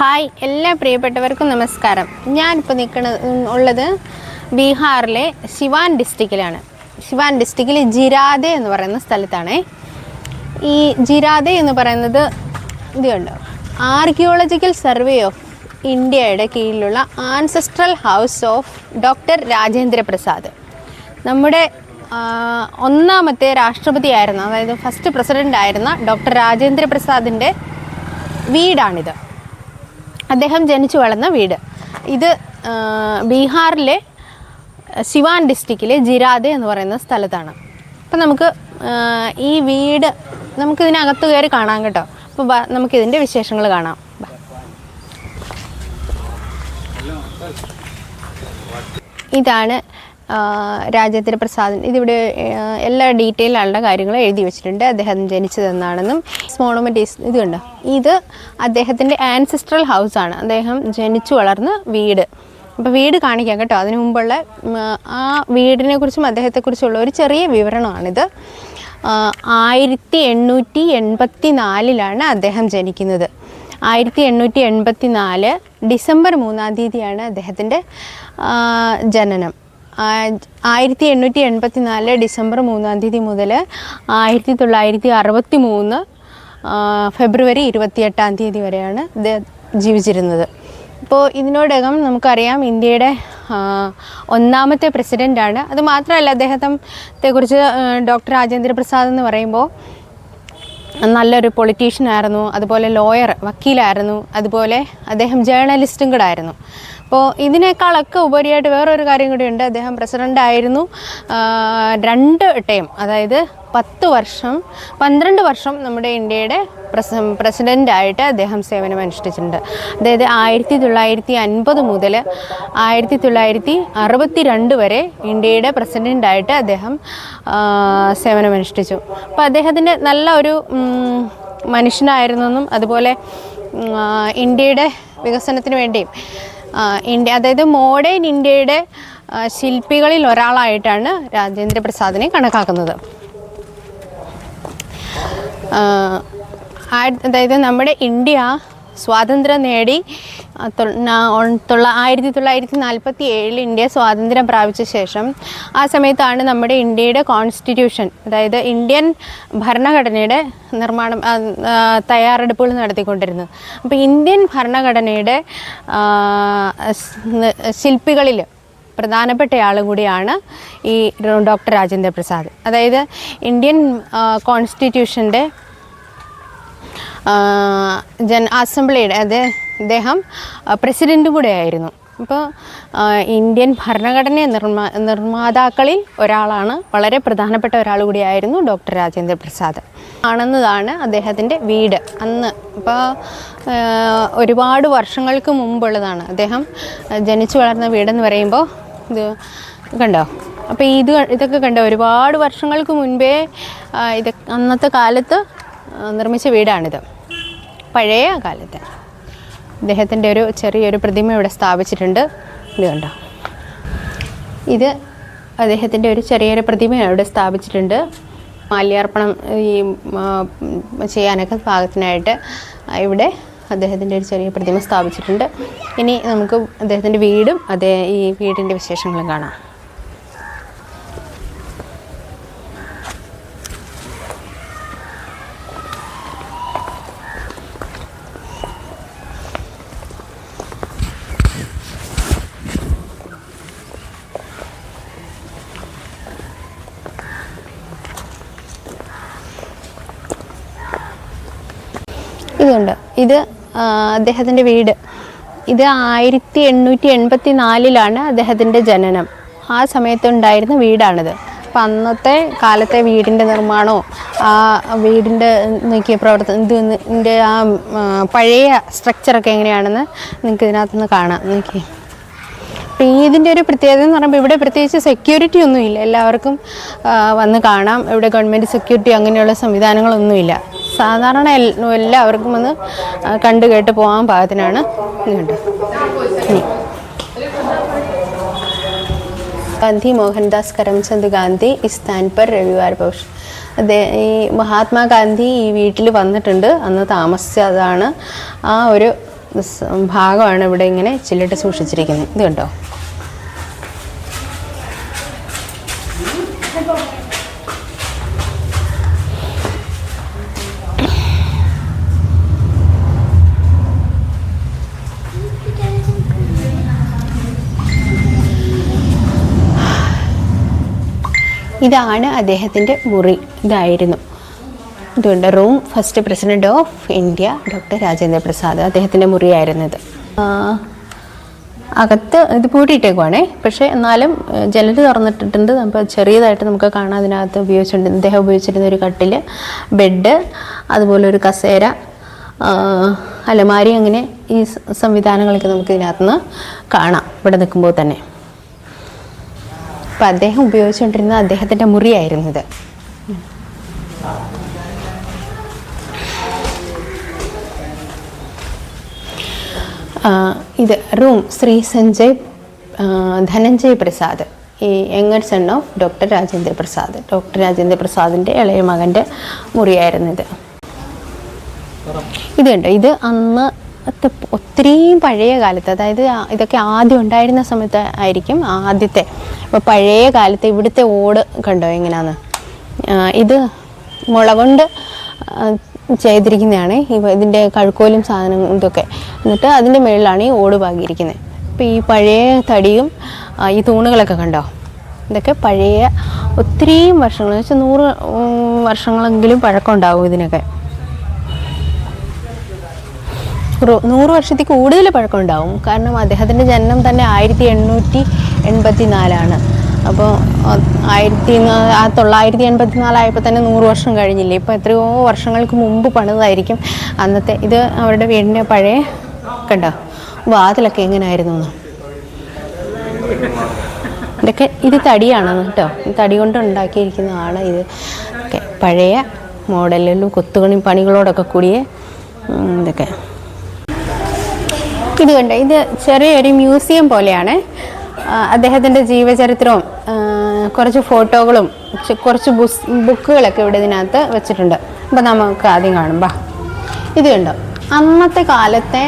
Hi എല്ലാ പ്രിയപ്പെട്ടവർക്കും നമസ്കാരം. ഞാനിപ്പോൾ നിൽക്കുന്നത് ഉള്ളത് ബീഹാറിലെ ശിവാൻ ഡിസ്ട്രിക്റ്റിലാണ്. ശിവാൻ ഡിസ്ട്രിക്റ്റിൽ ജിരാതെ എന്ന് പറയുന്ന സ്ഥലത്താണ്. ഈ ജിരാതെ എന്ന് പറയുന്നത് ഇതുണ്ട് ആർക്കിയോളജിക്കൽ സർവേ ഓഫ് ഇന്ത്യയുടെ കീഴിലുള്ള ancestral house of doctor Rajendra Prasad. നമ്മുടെ ഒന്നാമത്തെ രാഷ്ട്രപതി രാഷ്ട്രപതിയായിരുന്ന അതായത് ഫസ്റ്റ് പ്രസിഡന്റ് ആയിരുന്ന ഡോക്ടർ രാജേന്ദ്ര പ്രസാദിന്റെ വീടാണിത്. അദ്ദേഹം ജനിച്ചു വളർന്ന വീട്. ഇത് ബീഹാറിലെ ശിവാൻ ഡിസ്ട്രിക്റ്റിലെ ജിരാദെ എന്ന് പറയുന്ന സ്ഥലത്താണ്. അപ്പം നമുക്ക് ഈ വീട് നമുക്ക് ഇതിനകത്ത് കയറി കാണാം കേട്ടോ. അപ്പോൾ നമുക്ക് നമുക്കിതിന്റെ വിശേഷങ്ങൾ കാണാം. ഇതാണ് രാജേന്ദ്ര പ്രസാദൻ ഇതിവിടെ എല്ലാ ഡീറ്റെയിൽ ആളുടെ കാര്യങ്ങളും എഴുതി വെച്ചിട്ടുണ്ട്. അദ്ദേഹം ജനിച്ചതെന്നാണെന്നും മോണമെന്റ് ഇത് കണ്ടോ? ഇത് അദ്ദേഹത്തിന്റെ ആൻസിസ്ട്രൽ ഹൗസാണ് അദ്ദേഹം ജനിച്ചു വളർന്ന വീട്. അപ്പോൾ വീട് കാണിക്കാം കേട്ടോ. അതിനു മുമ്പുള്ള ആ വീടിനെ കുറിച്ചും അദ്ദേഹത്തെക്കുറിച്ചുള്ള ഒരു ചെറിയ വിവരണമാണിത്. ആയിരത്തി എണ്ണൂറ്റി എൺപത്തി നാലിലാണ് അദ്ദേഹം ജനിക്കുന്നത്. ആയിരത്തി എണ്ണൂറ്റി എൺപത്തി നാല് ഡിസംബർ മൂന്നാം തീയതിയാണ് അദ്ദേഹത്തിന്റെ ജനനം. ആയിരത്തി എണ്ണൂറ്റി എൺപത്തി നാല് ഡിസംബർ മൂന്നാം തീയതി മുതൽ ആയിരത്തി തൊള്ളായിരത്തി അറുപത്തി മൂന്ന് ഫെബ്രുവരി ഇരുപത്തിയെട്ടാം തീയതി വരെയാണ് ഇത് ജീവിച്ചിരുന്നത്. ഇപ്പോൾ ഇതിനോടകം നമുക്കറിയാം ഇന്ത്യയുടെ ഒന്നാമത്തെ പ്രസിഡന്റാണ് അത് മാത്രമല്ല അദ്ദേഹത്തെ കുറിച്ച് ഡോക്ടർ രാജേന്ദ്ര പ്രസാദ് എന്ന് പറയുമ്പോൾ നല്ലൊരു പൊളിറ്റീഷ്യൻ ആയിരുന്നു അതുപോലെ ലോയർ വക്കീലായിരുന്നു അതുപോലെ അദ്ദേഹം ജേർണലിസ്റ്റും കൂടെ ആയിരുന്നു. അപ്പോൾ ഇതിനേക്കാളൊക്കെ ഉപരിയായിട്ട് വേറൊരു കാര്യം കൂടിയുണ്ട് അദ്ദേഹം പ്രസിഡന്റ് ആയിരുന്നു. രണ്ട് ടൈം അതായത് പത്ത് വർഷം പന്ത്രണ്ട് വർഷം നമ്മുടെ ഇന്ത്യയുടെ പ്രസ പ്രസിഡന്റായിട്ട് അദ്ദേഹം സേവനം അനുഷ്ഠിച്ചിട്ടുണ്ട്. അതായത് ആയിരത്തി തൊള്ളായിരത്തി അൻപത് മുതൽ ആയിരത്തി തൊള്ളായിരത്തി അറുപത്തി രണ്ട് വരെ ഇന്ത്യയുടെ പ്രസിഡന്റായിട്ട് അദ്ദേഹം സേവനം സേവനമനുഷ്ഠിച്ചു അപ്പോൾ അദ്ദേഹത്തിന്റെ നല്ല ഒരു മനുഷ്യനായിരുന്നെന്നും അതുപോലെ ഇന്ത്യയുടെ വികസനത്തിന് വേണ്ടിയും ഇന്ത്യ അതായത് മോഡേൺ ഇന്ത്യയുടെ ശില്പികളിൽ ഒരാളായിട്ടാണ് രാജേന്ദ്ര പ്രസാദിനെ കണക്കാക്കുന്നത്. അതായത് നമ്മുടെ ഇന്ത്യ സ്വാതന്ത്ര്യം നേടി ആയിരത്തി തൊള്ളായിരത്തി നാൽപ്പത്തി ഏഴിൽ ഇന്ത്യ സ്വാതന്ത്ര്യം പ്രാപിച്ച ശേഷം ആ സമയത്താണ് നമ്മുടെ ഇന്ത്യയുടെ കോൺസ്റ്റിറ്റ്യൂഷൻ അതായത് ഇന്ത്യൻ ഭരണഘടനയുടെ നിർമ്മാണം തയ്യാറെടുപ്പുകൾ നടത്തിക്കൊണ്ടിരുന്നത്. അപ്പോൾ ഇന്ത്യൻ ഭരണഘടനയുടെ ശില്പികളിൽ പ്രധാനപ്പെട്ട ആളും കൂടിയാണ് ഈ ഡോക്ടർ രാജേന്ദ്ര പ്രസാദ്. അതായത് ഇന്ത്യൻ കോൺസ്റ്റിറ്റ്യൂഷന്റെ ജൻ അസംബ്ലിയുടെ അത് അദ്ദേഹം പ്രസിഡന്റും കൂടെ ആയിരുന്നു ഇപ്പോൾ ഇന്ത്യൻ ഭരണഘടന നിർമ്മാ നിർമ്മാതാക്കളിൽ ഒരാളാണ് വളരെ പ്രധാനപ്പെട്ട ഒരാൾ കൂടിയായിരുന്നു ഡോക്ടർ രാജേന്ദ്ര പ്രസാദ്. ആണെന്നതാണ് അദ്ദേഹത്തിന്റെ വീട്. അന്ന് ഇപ്പോൾ ഒരുപാട് വർഷങ്ങൾക്ക് മുമ്പുള്ളതാണ്. അദ്ദേഹം ജനിച്ചു വളർന്ന വീടെന്ന് പറയുമ്പോൾ ഇത് കണ്ടോ? അപ്പോൾ ഇത് ഇതൊക്കെ കണ്ടോ? ഒരുപാട് വർഷങ്ങൾക്ക് മുൻപേ ഇത് അന്നത്തെ കാലത്ത് നിർമ്മിച്ച വീടാണിത്. പഴയ കാലത്ത്. അദ്ദേഹത്തിന്റെ ഒരു ചെറിയൊരു പ്രതിമ ഇവിടെ സ്ഥാപിച്ചിട്ടുണ്ട്. ഇത് കണ്ടോ? ഇത് അദ്ദേഹത്തിന്റെ ഒരു ചെറിയൊരു പ്രതിമ ഇവിടെ സ്ഥാപിച്ചിട്ടുണ്ട്. മാല്യാർപ്പണം ഈ ചെയ്യാനൊക്കെ പാകത്തിനായിട്ട് ഇവിടെ അദ്ദേഹത്തിന്റെ ഒരു ചെറിയ പ്രതിമ സ്ഥാപിച്ചിട്ടുണ്ട്. ഇനി നമുക്ക് അദ്ദേഹത്തിന്റെ വീടും അതേ ഈ വീടിന്റെ വിശേഷങ്ങളും കാണാം. ഇതുണ്ട്. ഇത് അദ്ദേഹത്തിന്റെ വീട്. ഇത് ആയിരത്തി എണ്ണൂറ്റി എൺപത്തി നാലിലാണ് അദ്ദേഹത്തിന്റെ ജനനം. ആ സമയത്തുണ്ടായിരുന്ന വീടാണിത്. അപ്പം അന്നത്തെ കാലത്തെ വീടിന്റെ നിർമ്മാണവും ആ വീടിന്റെ നോക്കിയ പ്രവർത്തനം ഇത് ഇതിന്റെ ആ ആ, പഴയ സ്ട്രക്ചറൊക്കെ എങ്ങനെയാണെന്ന് നിങ്ങൾക്ക് ഇതിനകത്തുനിന്ന് കാണാം. നോക്കി അപ്പം ഇതിന്റെ ഒരു പ്രത്യേകത എന്ന് പറയുമ്പോൾ ഇവിടെ പ്രത്യേകിച്ച് സെക്യൂരിറ്റി ഒന്നുമില്ല എല്ലാവർക്കും വന്ന് കാണാം. ഇവിടെ ഗവൺമെന്റ് സെക്യൂരിറ്റി അങ്ങനെയുള്ള സംവിധാനങ്ങളൊന്നുമില്ല. സാധാരണ എല്ലാവർക്കും വന്ന് കണ്ടു കേട്ട് പോകാൻ പാകത്തിനാണ് ഇതുണ്ട്. ഗാന്ധി മോഹൻദാസ് കരംചന്ദ് ഗാന്ധി ഇസ്താൻപർ രവിവാർ ഭവിഷ് അതെ ഈ മഹാത്മാഗാന്ധി ഈ വീട്ടിൽ വന്നിട്ടുണ്ട്. അന്ന് താമസിച്ചതാണ് ആ ഒരു ഭാഗമാണ് ഇവിടെ ഇങ്ങനെ ചില്ലിട്ട് സൂക്ഷിച്ചിരിക്കുന്നത്. ഇത് കണ്ടോ? ഇതാണ് അദ്ദേഹത്തിന്റെ മുറി. ഇതായിരുന്നു. ഇതുണ്ട്. Room first president of India doctor Rajendra Prasad. അദ്ദേഹത്തിന്റെ മുറിയായിരുന്നത് അകത്ത് ഇത് പൂട്ടിയിട്ടേക്കുവാണേ. പക്ഷേ എന്നാലും ജനൽ തുറന്നിട്ടിട്ടുണ്ട്. അപ്പോൾ ചെറിയതായിട്ട് നമുക്ക് കാണാം. അതിനകത്ത് ഉപയോഗിച്ചിട്ടുണ്ട്. അദ്ദേഹം ഉപയോഗിച്ചിരുന്ന ഒരു കട്ടിൽ ബെഡ് അതുപോലെ ഒരു കസേര അലമാരി അങ്ങനെ ഈ സംവിധാനങ്ങളൊക്കെ നമുക്ക് ഇതിനകത്തുനിന്ന് കാണാം. ഇവിടെ നിൽക്കുമ്പോൾ തന്നെ. അപ്പം അദ്ദേഹം ഉപയോഗിച്ചുകൊണ്ടിരുന്ന അദ്ദേഹത്തിന്റെ മുറിയായിരുന്നു ഇത് റൂം ശ്രീ സഞ്ജയ് ധനഞ്ജയ് പ്രസാദ്. ഈ younger son of doctor Rajendra Prasad. Doctor Rajendra പ്രസാദിന്റെ ഇളയ മകന്റെ മുറിയായിരുന്നു ഇത്. ഇത് അന്ന് ഒത്തിരിയും പഴയ കാലത്ത് അതായത് ഇതൊക്കെ ആദ്യം ഉണ്ടായിരുന്ന സമയത്ത് ആയിരിക്കും ആദ്യത്തെ. ഇപ്പോൾ പഴയ കാലത്ത് ഇവിടുത്തെ ഓട് കണ്ടോ എങ്ങനെയാന്ന് ഇത് മുള കൊണ്ട് ആ, ചെയ്തിരിക്കുന്നതാണ്. ഇതിന്റെ കഴുക്കോലും സാധനങ്ങളും ഇതൊക്കെ. എന്നിട്ട് അതിന്റെ മുകളിലാണ് ഈ ഓട് പാകിയിരിക്കുന്നത്. അപ്പോൾ ഈ പഴയ തടിയും ഈ തൂണുകളൊക്കെ കണ്ടോ? ഇതൊക്കെ പഴയ ഒത്തിരിയും വർഷങ്ങൾ വെച്ചാൽ നൂറ് വർഷങ്ങളെങ്കിലും പഴക്കം ഉണ്ടാവും ഇതിനൊക്കെ. നൂറ് വർഷത്തിൽ കൂടുതൽ പഴക്കമുണ്ടാവും കാരണം അദ്ദേഹത്തിന്റെ ജനനം തന്നെ ആയിരത്തി എണ്ണൂറ്റി എൺപത്തി നാലാണ് അപ്പോൾ ആയിരത്തി ആ തൊള്ളായിരത്തി എൺപത്തി നാലായപ്പോൾ തന്നെ നൂറ് വർഷം കഴിഞ്ഞില്ലേ? ഇപ്പോൾ എത്രയോ വർഷങ്ങൾക്ക് മുമ്പ് പണിതായിരിക്കും അന്നത്തെ. ഇത് അവരുടെ വീടിന്റെ പഴയ കണ്ടോ? വാതിലൊക്കെ എങ്ങനെയായിരുന്നു ഇതൊക്കെ ഇത് തടിയാണ് കേട്ടോ. തടി കൊണ്ട് ഉണ്ടാക്കിയിരിക്കുന്നതാണ് ഇത്. ഒക്കെ പഴയ മോഡലിലും കൊത്തുകണി പണികളോടൊക്കെ കൂടിയ ഇതൊക്കെ. ഇത് കണ്ടോ? ഇത് ചെറിയൊരു മ്യൂസിയം പോലെയാണ്. അദ്ദേഹത്തിന്റെ ജീവചരിത്രവും കുറച്ച് ഫോട്ടോകളും കുറച്ച് ബുസ് ബുക്കുകളൊക്കെ ഇവിടെ ഇതിനകത്ത് വെച്ചിട്ടുണ്ട്. അപ്പം നമുക്ക് ആദ്യം കാണുമ്പോൾ ഇത് കണ്ടോ? അന്നത്തെ കാലത്തെ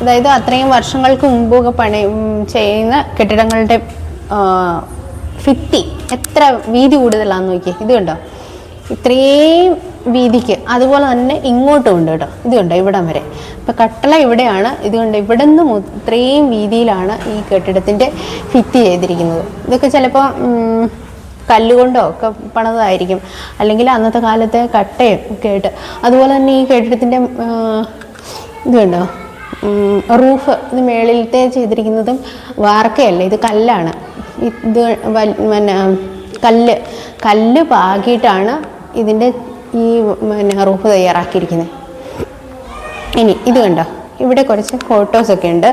അതായത് അത്രയും വർഷങ്ങൾക്ക് മുമ്പൊക്കെ പണി ചെയ്യുന്ന കെട്ടിടങ്ങളുടെ ഫിറ്റി എത്ര വീതി കൂടുതലാണെന്ന് നോക്കിയേ. ഇത് കണ്ടോ? ഇത്രയും വീതിക്ക്. അതുപോലെ തന്നെ ഇങ്ങോട്ടും ഉണ്ട് കേട്ടോ. ഇതുണ്ട് ഇവിടം വരെ. ഇപ്പം കട്ടള ഇവിടെയാണ്. ഇതുകൊണ്ട് കണ്ടോ ഇവിടെ നിന്ന് ഇത്രയും വീതിയിലാണ് ഈ കെട്ടിടത്തിന്റെ ഫിറ്റ് ചെയ്തിരിക്കുന്നത്. ഇതൊക്കെ ചിലപ്പോൾ കല്ലുകൊണ്ടോ ഒക്കെ പണതായിരിക്കും. അല്ലെങ്കിൽ അന്നത്തെ കാലത്തെ കട്ടയും ഒക്കെ ആയിട്ട്. അതുപോലെ തന്നെ ഈ കെട്ടിടത്തിന്റെ ഇതുണ്ടോ റൂഫ് ഇത് മേളിലത്തെ ചെയ്തിരിക്കുന്നതും വാർക്കയല്ല? ഇത് കല്ലാണ്. ഇത് പിന്നെ കല്ല്. കല്ല് പാകിയിട്ടാണ് ഇതിന്റെ ഈ പിന്നെ റൂഫ് തയ്യാറാക്കിയിരിക്കുന്നത് ഇനി ഇത് കണ്ടോ? ഇവിടെ കുറച്ച് ഫോട്ടോസൊക്കെ ഉണ്ട്.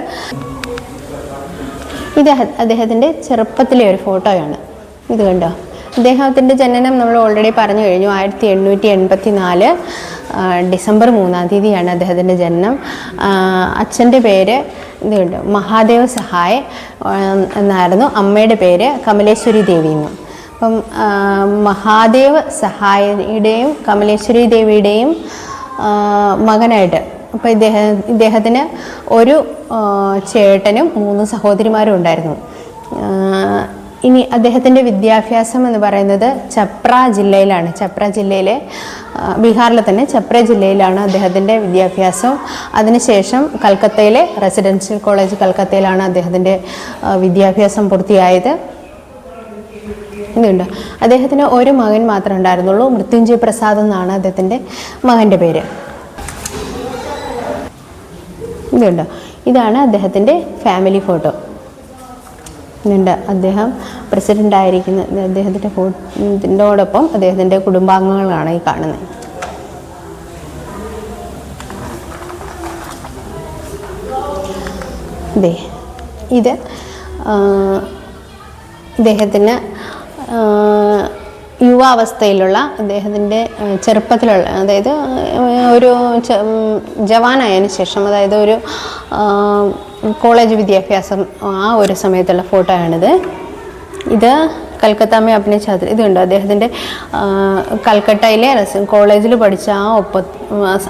ഇത് അദ്ദേഹത്തിന്റെ ചെറുപ്പത്തിലെ ഒരു ഫോട്ടോയാണ് ഇത് കണ്ടോ? അദ്ദേഹത്തിന്റെ ജനനം നമ്മൾ ഓൾറെഡി പറഞ്ഞു കഴിഞ്ഞു. ആയിരത്തി എണ്ണൂറ്റി എൺപത്തി നാല് ഡിസംബർ മൂന്നാം തീയതിയാണ് അദ്ദേഹത്തിന്റെ ജനനം. അച്ഛന്റെ പേര് ഇത് കണ്ടോ? മഹാദേവ സഹായ് എന്നായിരുന്നു. അമ്മയുടെ പേര് കമലേശ്വരി ദേവി എന്നും. അപ്പം മഹാദേവ് സഹായിയുടെയും കമലേശ്വരി ദേവിയുടെയും മകനായിട്ട് അപ്പോൾ ഇദ്ദേഹം ഇദ്ദേഹത്തിന് ഒരു ചേട്ടനും മൂന്ന് സഹോദരിമാരും ഉണ്ടായിരുന്നു. ഇനി അദ്ദേഹത്തിന്റെ വിദ്യാഭ്യാസം എന്ന് പറയുന്നത് ചപ്ര ജില്ലയിലാണ്. ചപ്ര ജില്ലയിലെ ബീഹാറിലെ തന്നെ ചപ്ര ജില്ലയിലാണ് അദ്ദേഹത്തിന്റെ വിദ്യാഭ്യാസം. അതിനുശേഷം കൽക്കത്തയിലെ റെസിഡൻഷ്യൽ കോളേജ് കൽക്കത്തയിലാണ് അദ്ദേഹത്തിന്റെ വിദ്യാഭ്യാസം പൂർത്തിയായത്. ഇതുണ്ട് അദ്ദേഹത്തിന് ഒരു മകൻ മാത്രമേ ഉണ്ടായിരുന്നുള്ളൂ. മൃത്യുഞ്ജയ് പ്രസാദ് എന്നാണ് അദ്ദേഹത്തിന്റെ മകന്റെ പേര്. ഇതുണ്ട് ഇതാണ് അദ്ദേഹത്തിന്റെ ഫാമിലി ഫോട്ടോ ഇതുണ്ട് അദ്ദേഹം പ്രസിഡന്റ് ആയിരിക്കുന്ന അദ്ദേഹത്തിന്റെ ഫോട്ടോടൊപ്പം അദ്ദേഹത്തിന്റെ കുടുംബാംഗങ്ങളാണ് ഈ കാണുന്നത്. ദേ ഇത് ഇദ്ദേഹത്തിന് യുവാവസ്ഥയിലുള്ള അദ്ദേഹത്തിന്റെ ചെറുപ്പത്തിലുള്ള അതായത് ഒരു ജവാനായതിനു ശേഷം അതായത് ഒരു കോളേജ് വിദ്യാഭ്യാസം ആ ഒരു സമയത്തുള്ള ഫോട്ടോയാണിത്. ഇത് കൽക്കത്താമ്മ അഭിനയ ഛാത്ര ഇതുണ്ട് അദ്ദേഹത്തിന്റെ കൽക്കട്ടയിലെ കോളേജിൽ പഠിച്ച ആ ഒപ്പ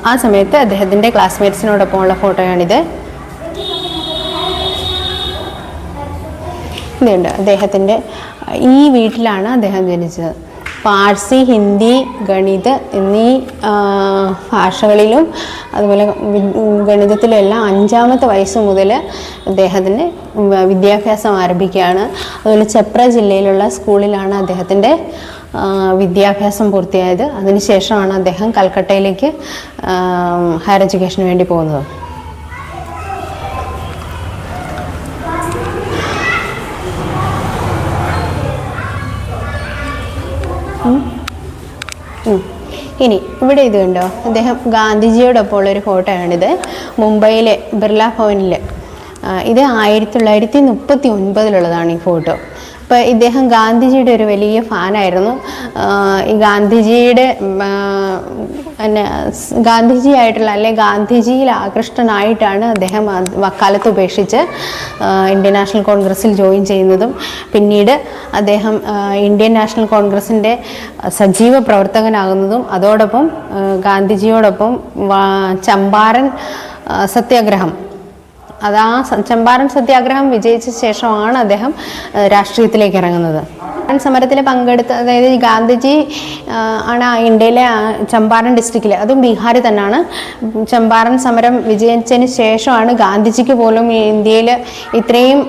ആ സമയത്ത് അദ്ദേഹത്തിന്റെ ക്ലാസ്മേറ്റ്സിനോടൊപ്പമുള്ള ഫോട്ടോയാണിത്. ഇതുണ്ട് അദ്ദേഹത്തിന്റെ ഈ വീട്ടിലാണ് അദ്ദേഹം ജനിച്ചത്. പാഴ്സി ഹിന്ദി ഗണിത് എന്നീ ഭാഷകളിലും അതുപോലെ ഗണിതത്തിലെല്ലാം അഞ്ചാമത്തെ വയസ്സ് മുതൽ അദ്ദേഹത്തിന് വിദ്യാഭ്യാസം ആരംഭിക്കുകയാണ്. അതുപോലെ ചെപ്ര ജില്ലയിലുള്ള സ്കൂളിലാണ് അദ്ദേഹത്തിന്റെ വിദ്യാഭ്യാസം പൂർത്തിയായത്. അതിനുശേഷമാണ് അദ്ദേഹം കൽക്കട്ടയിലേക്ക് ഹയർ എഡ്യൂക്കേഷന് വേണ്ടി പോകുന്നത്. ഇനി ഇവിടെ ഇത് കണ്ടോ? അദ്ദേഹം ഗാന്ധിജിയോടൊപ്പം ഉള്ളൊരു ഫോട്ടോയാണിത്. മുംബൈയിലെ ബിർള ഭവനിൽ ഇത് ആയിരത്തി തൊള്ളായിരത്തി മുപ്പത്തി ഒൻപതിലുള്ളതാണ് ഈ ഫോട്ടോ. അപ്പോൾ ഇദ്ദേഹം ഗാന്ധിജിയുടെ ഒരു വലിയ ഫാനായിരുന്നു. ഈ ഗാന്ധിജിയുടെ പിന്നെ സ് ഗാന്ധിജി ആയിട്ടുള്ള അല്ലെ ഗാന്ധിജിയിൽ ആകൃഷ്ടനായിട്ടാണ് അദ്ദേഹം വക്കാലത്ത് ഉപേക്ഷിച്ച് ഇന്ത്യൻ നാഷണൽ കോൺഗ്രസ്സിൽ ജോയിൻ ചെയ്യുന്നതും. പിന്നീട് അദ്ദേഹം ഇന്ത്യൻ നാഷണൽ കോൺഗ്രസിന്റെ സജീവ പ്രവർത്തകനാകുന്നതും അതോടൊപ്പം ഗാന്ധിജിയോടൊപ്പം ചമ്പാരൻ സത്യാഗ്രഹം അത് ആ ചമ്പാരൻ സത്യാഗ്രഹം വിജയിച്ച ശേഷമാണ് അദ്ദേഹം രാഷ്ട്രീയത്തിലേക്ക് ഇറങ്ങുന്നത്. സമരത്തിൽ പങ്കെടുത്ത അതായത് ഗാന്ധിജി ആണ് ഇന്ത്യയിലെ ചമ്പാരൻ ഡിസ്ട്രിക്റ്റിൽ അതും ബീഹാറിൽ തന്നെയാണ് ചമ്പാരൻ സമരം വിജയിച്ചതിന് ശേഷമാണ് ഗാന്ധിജിക്ക് പോലും ഇന്ത്യയിൽ ഇത്രയും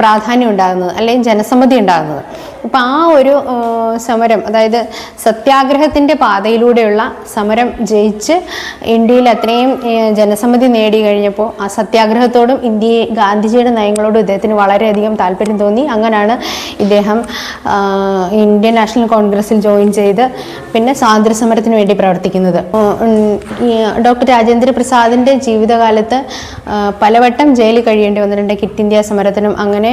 പ്രാധാന്യം ഉണ്ടാകുന്നത് അല്ലെങ്കിൽ ജനസമ്മതി ഉണ്ടാകുന്നത്. അപ്പം ആ ഒരു സമരം അതായത് സത്യാഗ്രഹത്തിന്റെ പാതയിലൂടെയുള്ള സമരം ജയിച്ച് ഇന്ത്യയിൽ അത്രയും ജനസമ്മതി നേടി കഴിഞ്ഞപ്പോൾ ആ സത്യാഗ്രഹത്തോടും ഇന്ത്യയെ ഗാന്ധിജിയുടെ നയങ്ങളോടും ഇദ്ദേഹത്തിന് വളരെയധികം താല്പര്യം തോന്നി. അങ്ങനെയാണ് ഇദ്ദേഹം ഇന്ത്യൻ നാഷണൽ കോൺഗ്രസിൽ ജോയിൻ ചെയ്ത് പിന്നെ സ്വാതന്ത്ര്യ സമരത്തിന് വേണ്ടി പ്രവർത്തിക്കുന്നത്. ഡോക്ടർ രാജേന്ദ്ര പ്രസാദിന്റെ ജീവിതകാലത്ത് പലവട്ടം ജയിലിൽ കഴിയേണ്ടി വന്നിട്ടുണ്ട്. കിറ്റ് ഇന്ത്യ സമരത്തിനും അങ്ങനെ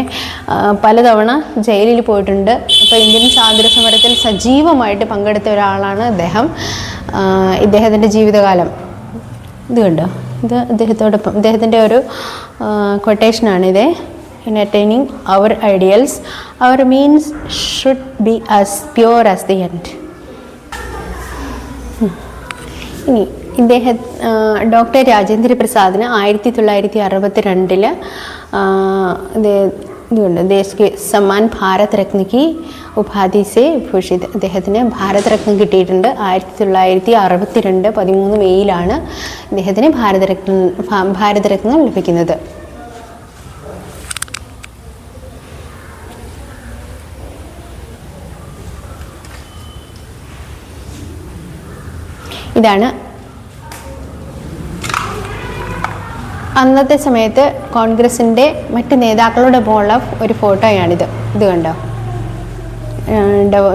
പലതവണ ജയിലിൽ പോയിട്ടുണ്ട്. അപ്പോൾ ഇന്ത്യൻ സ്വാതന്ത്ര്യ സമരത്തിൽ സജീവമായിട്ട് പങ്കെടുത്ത ഒരാളാണ് അദ്ദേഹം. ഇദ്ദേഹത്തിന്റെ ജീവിതകാലം. ഇത് കണ്ടോ? ഇത് അദ്ദേഹത്തോടൊപ്പം ഇദ്ദേഹത്തിന്റെ ഒരു കൊട്ടേഷനാണിത് in attaining our ideals our means should be as pure as the end ഇനി ഇദ്ദേഹം ഡോക്ടർ രാജേന്ദ്ര പ്രസാദിന് ആയിരത്തി തൊള്ളായിരത്തി അറുപത്തി രണ്ടിൽ ദേശ് കെ സമ്മാൻ ഭാരത് രത്നയ്ക്ക് ഉപാധി സെ ഭൂഷിത് അദ്ദേഹത്തിന് ഭാരത് രത്നം കിട്ടിയിട്ടുണ്ട്. ആയിരത്തി തൊള്ളായിരത്തി അറുപത്തി രണ്ട് പതിമൂന്ന് മെയ്യിലാണ് ഇദ്ദേഹത്തിന് ഭാരതരത്ന ഭാ- ഭാരതരത്നം ലഭിക്കുന്നത്. ഇതാണ് അന്നത്തെ സമയത്ത് കോൺഗ്രസിന്റെ മറ്റ് നേതാക്കളുടെ പോലുള്ള ഒരു ഫോട്ടോയാണിത്. ഇത് കണ്ടോ?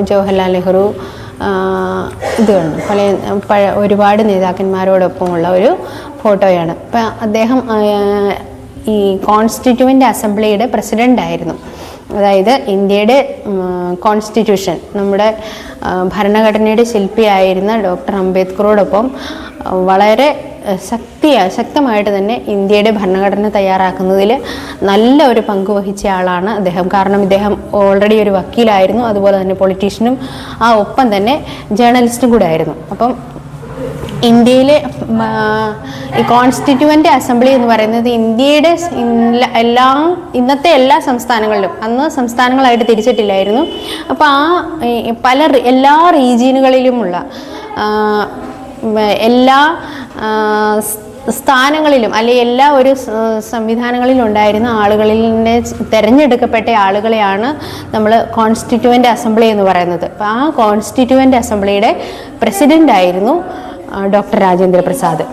ജവഹർലാൽ നെഹ്റു ഇത് കണ്ടു? പല പഴ ഒരുപാട് നേതാക്കന്മാരോടൊപ്പമുള്ള ഒരു ഫോട്ടോയാണ്. അപ്പം അദ്ദേഹം ഈ കോൺസ്റ്റിറ്റ്യൂവന്റ് അസംബ്ലിയുടെ പ്രസിഡന്റ് ആയിരുന്നു. അതായത് ഇന്ത്യയുടെ കോൺസ്റ്റിറ്റ്യൂഷൻ നമ്മുടെ ഭരണഘടനയുടെ ശില്പിയായിരുന്ന ഡോക്ടർ അംബേദ്കറോടൊപ്പം വളരെ ശക്തി ശക്തമായിട്ട് തന്നെ ഇന്ത്യയുടെ ഭരണഘടന തയ്യാറാക്കുന്നതിൽ നല്ല ഒരു പങ്ക് വഹിച്ച ആളാണ് അദ്ദേഹം. കാരണം ഇദ്ദേഹം ഓൾറെഡി ഒരു വക്കീലായിരുന്നു. അതുപോലെ തന്നെ പൊളിറ്റീഷ്യനും ആ ഒപ്പം തന്നെ ജേർണലിസ്റ്റും കൂടെ ആയിരുന്നു അപ്പം ഇന്ത്യയിലെ ഈ കോൺസ്റ്റിറ്റ്യുവന്റ് അസംബ്ലി എന്ന് പറയുന്നത് ഇന്ത്യയുടെ എല്ലാ ഇന്നത്തെ എല്ലാ സംസ്ഥാനങ്ങളിലും അന്ന് സംസ്ഥാനങ്ങളായിട്ട് തിരിച്ചിട്ടില്ലായിരുന്നു. അപ്പോൾ ആ പല എല്ലാ റീജിയനുകളിലുമുള്ള എല്ലാ സ്ഥാനങ്ങളിലും അല്ലെങ്കിൽ എല്ലാ ഒരു സംവിധാനങ്ങളിലും ഉണ്ടായിരുന്ന ആളുകളിൽ നിന്ന് തിരഞ്ഞെടുക്കപ്പെട്ട ആളുകളെയാണ് നമ്മൾ കോൺസ്റ്റിറ്റ്യുവന്റ് അസംബ്ലി എന്ന് പറയുന്നത്. അപ്പോൾ ആ കോൺസ്റ്റിറ്റ്യുവന്റ് അസംബ്ലിയുടെ പ്രസിഡന്റായിരുന്നു ഡോക്ടർ രാജേന്ദ്ര പ്രസാദ്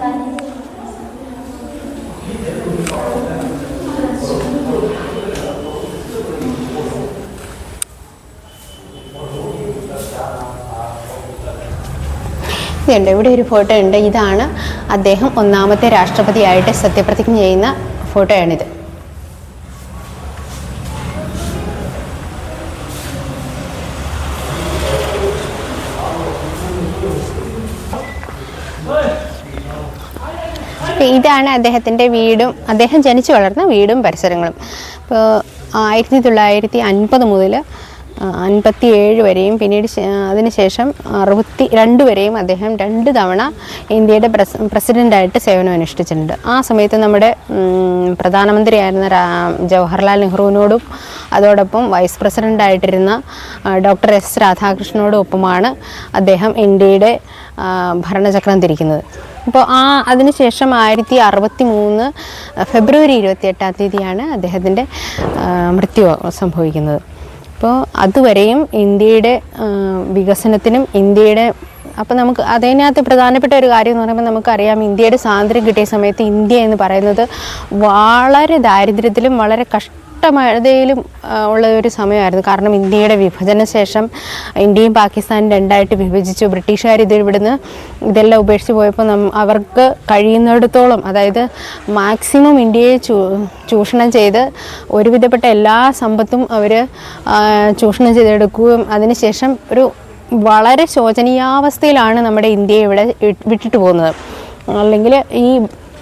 ഇതുണ്ട് ഇവിടെ ഒരു ഫോട്ടോ ഉണ്ട്. ഇതാണ് അദ്ദേഹം ഒന്നാമത്തെ രാഷ്ട്രപതിയായിട്ട് സത്യപ്രതിജ്ഞ ചെയ്യുന്ന ഫോട്ടോയാണിത് ഇതാണ് അദ്ദേഹത്തിന്റെ വീടും. അദ്ദേഹം ജനിച്ചു വളർന്ന വീടും പരിസരങ്ങളും. ഇപ്പോൾ ആയിരത്തി തൊള്ളായിരത്തി അൻപത് മുതൽ അൻപത്തി ഏഴ് വരെയും പിന്നീട് അതിനുശേഷം അറുപത്തി രണ്ട് വരെയും അദ്ദേഹം രണ്ട് തവണ ഇന്ത്യയുടെ പ്രസ് പ്രസിഡന്റായിട്ട് സേവനം അനുഷ്ഠിച്ചിട്ടുണ്ട് ആ സമയത്ത് നമ്മുടെ പ്രധാനമന്ത്രിയായിരുന്ന ജവഹർലാൽ നെഹ്റുവിനോടും അതോടൊപ്പം വൈസ് പ്രസിഡന്റായിട്ടിരുന്ന ഡോക്ടർ എസ് രാധാകൃഷ്ണനോടും ഒപ്പമാണ് അദ്ദേഹം ഇന്ത്യയുടെ ഭരണചക്രം തിരിക്കുന്നത് അപ്പോൾ ആ അതിനുശേഷം ആയിരത്തി അറുപത്തി മൂന്ന് ഫെബ്രുവരി ഇരുപത്തി എട്ടാം തീയതിയാണ് അദ്ദേഹത്തിന്റെ മൃത്യു സംഭവിക്കുന്നത്. അപ്പോൾ അതുവരെയും ഇന്ത്യയുടെ വികസനത്തിനും ഇന്ത്യയുടെ അപ്പം നമുക്ക് അതിനകത്ത് പ്രധാനപ്പെട്ട ഒരു കാര്യം എന്ന് പറയുമ്പോൾ നമുക്കറിയാം ഇന്ത്യയുടെ സ്വാതന്ത്ര്യം കിട്ടിയ സമയത്ത് ഇന്ത്യ എന്ന് പറയുന്നത് വളരെ ദാരിദ്ര്യത്തിലും വളരെ കഷ്ടമഴതയിലും ആ, ഉള്ള ഒരു സമയമായിരുന്നു. കാരണം ഇന്ത്യയുടെ വിഭജന ശേഷം ഇന്ത്യയും പാകിസ്ഥാനും രണ്ടായിട്ട് വിഭജിച്ചു. ബ്രിട്ടീഷുകാർ ഇത് ഇവിടുന്ന് ഇതെല്ലാം ഉപേക്ഷിച്ച് പോയപ്പോൾ നം അവർക്ക് കഴിയുന്നിടത്തോളം അതായത് മാക്സിമം ഇന്ത്യയെ ചൂഷണം ചെയ്ത് ഒരുവിധപ്പെട്ട എല്ലാ സമ്പത്തും അവർ ചൂഷണം ചെയ്തെടുക്കുകയും അതിനുശേഷം ഒരു വളരെ ശോചനീയാവസ്ഥയിലാണ് നമ്മുടെ ഇന്ത്യയെ ഇവിടെ വിട്ടിട്ട് പോകുന്നത്. അല്ലെങ്കിൽ ഈ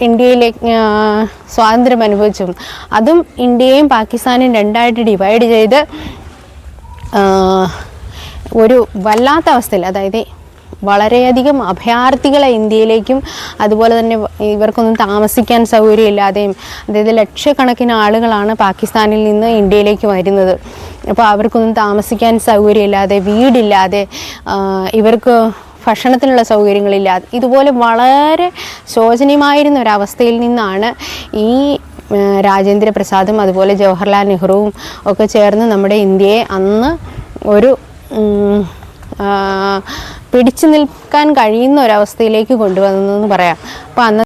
ഇന്ത്യയിലേക്ക് ആ, സ്വാതന്ത്ര്യം അനുഭവിച്ചു. അതും ഇന്ത്യയും പാകിസ്ഥാനും രണ്ടായിട്ട് ഡിവൈഡ് ചെയ്ത് ഒരു വല്ലാത്ത അവസ്ഥയിൽ അതായത് വളരെയധികം അഭയാർത്ഥികളെ ഇന്ത്യയിലേക്കും അതുപോലെ തന്നെ ഇവർക്കൊന്നും താമസിക്കാൻ സൗകര്യമില്ലാതെയും അതായത് ലക്ഷക്കണക്കിന് ആളുകളാണ് പാകിസ്ഥാനിൽ നിന്ന് ഇന്ത്യയിലേക്ക് വരുന്നത്. അപ്പോൾ അവർക്കൊന്നും താമസിക്കാൻ സൗകര്യമില്ലാതെ വീടില്ലാതെ ഇവർക്ക് ഭക്ഷണത്തിനുള്ള സൗകര്യങ്ങളില്ലാതെ ഇതുപോലെ വളരെ ശോചനീയമായിരുന്ന ഒരവസ്ഥയിൽ നിന്നാണ് ഈ രാജേന്ദ്ര പ്രസാദും അതുപോലെ ജവഹർലാൽ നെഹ്റുവും ഒക്കെ ചേർന്ന് നമ്മുടെ ഇന്ത്യയെ അന്ന് ഒരു പിടിച്ചു നിൽക്കാൻ കഴിയുന്ന ഒരവസ്ഥയിലേക്ക് കൊണ്ടുവന്നതെന്ന് പറയാം. അപ്പോൾ അന്ന്